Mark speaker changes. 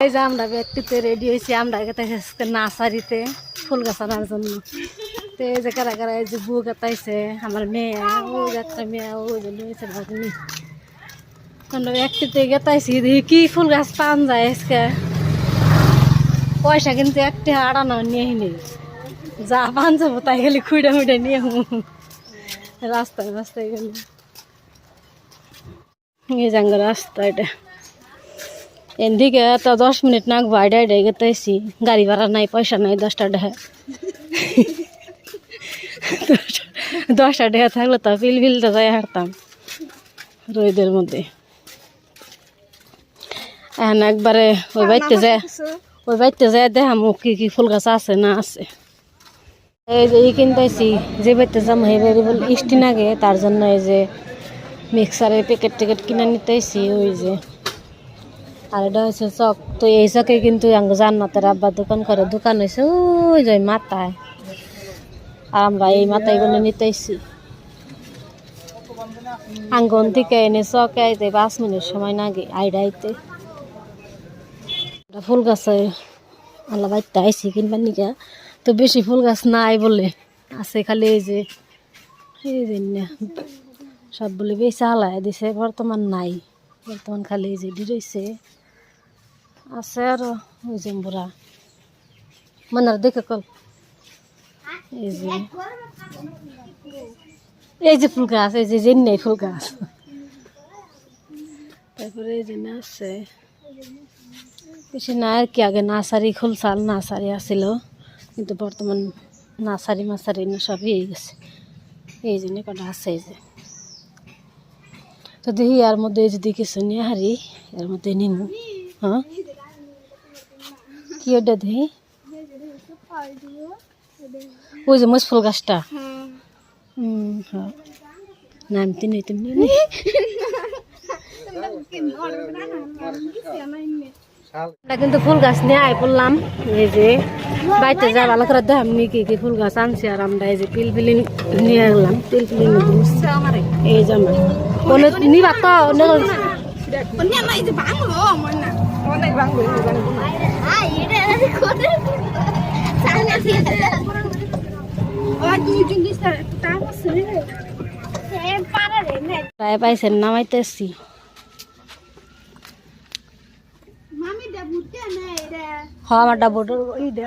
Speaker 1: এই যে আমরা ব্যক্তিতে রেডি হয়েছি, আমরা গেতে নার্সারিতে ফুল গাছ আনার জন্য। তো এই যে কারা কারা এই যে বউ গাতাইছে আমার মেয়ে, ও একটা মেয়ে, ও যে লইছে ভাগ্নি। আমরা গেতাইছি দেখি কি ফুল গাছ পান যায় আজকে। পয়সা কিন্তু একটা আড়ানো নিয়ে নি যা পান যাব তাই গেলে খুঁড়ে মুড়ে নিয়ে রাস্তায় রাস্তায় গেলে। এই যাঙ্গ রাস্তা এটা। এদিকে তো দশ মিনিট নাক বাইরে আইডে গেতেছি গাড়ি ভাড়া নাই, পয়সা নাই, দশটা ডেহে দশটা ডেহে থাকলে তো পিল পিলতে যাই হাঁটতাম রোদের মধ্যে। এখন একবারে ওই বাড়িতে যায়, ওই বাড়িতে যায় দেখাম কি কি ফুল গাছ আছে না আছে। এই যে ই কিনতেছি যে বাড়িতে যাম সেই বাড়ি বলে ইস্টি নাগে, তার জন্য এই যে মিক্সারের প্যাকেট টেকেট কিনে নিতেছি ওই যে আর এটা হচ্ছে চক। তো এই চকে কিন্তু জান্নাতের আব্বার দোকান করে, দোকান হয়েছে ওই যে মাথায়। আর আমরা এই মাথায়গুলো নিতেছি আঙ্গন থেকে এনে চকে আইতে পাঁচ মিনিট সময় নাগে, আইডা আইতে। ফুল গাছে আল্লাহ বাড়িতে আইসি কিনবার নিকা তো বেশি ফুল গাছ নাই বলে, আছে খালি এই যে এই যে সব বলে বেশি হালায় দিছে, বর্তমান নাই। বর্তমান খালি এই যে রয়েছে আছে আরও ওই যে বুড়া মনার দেখে কল এই যে এই যে ফুল গাছ এই যে নেই ফুল গাছ তারপরে এই যে আছে বেশি আর কি আগে নার্সারি খুলসাল নার্সারি আসছিল কিন্তু বর্তমান নার্সারি মাসারি না সব হয়ে গেছে এই জন্য কটা আছে এই যে তো দেখি এর মধ্যে যদি কিছু নিয়ে হারি এর মধ্যে নিমু হ্যাঁ কি ওটা দেখি ওই যে মুসফুল গাছটা হুম হ্যাঁ তুমি আমরা কিন্তু ফুল গাছ নিয়ে আই পড়লাম এই যে বাড়িতে যা ভালো করে দেখাম নি কি কি ফুল গাছ আনছি আর আমরা এই যে পিল পিলি নিয়ে গেলাম পিলপিলি এই বলে নিবা তো প্রায় পাইছেন নামাইতেছি হ আমার ডাবুটার ওই দে।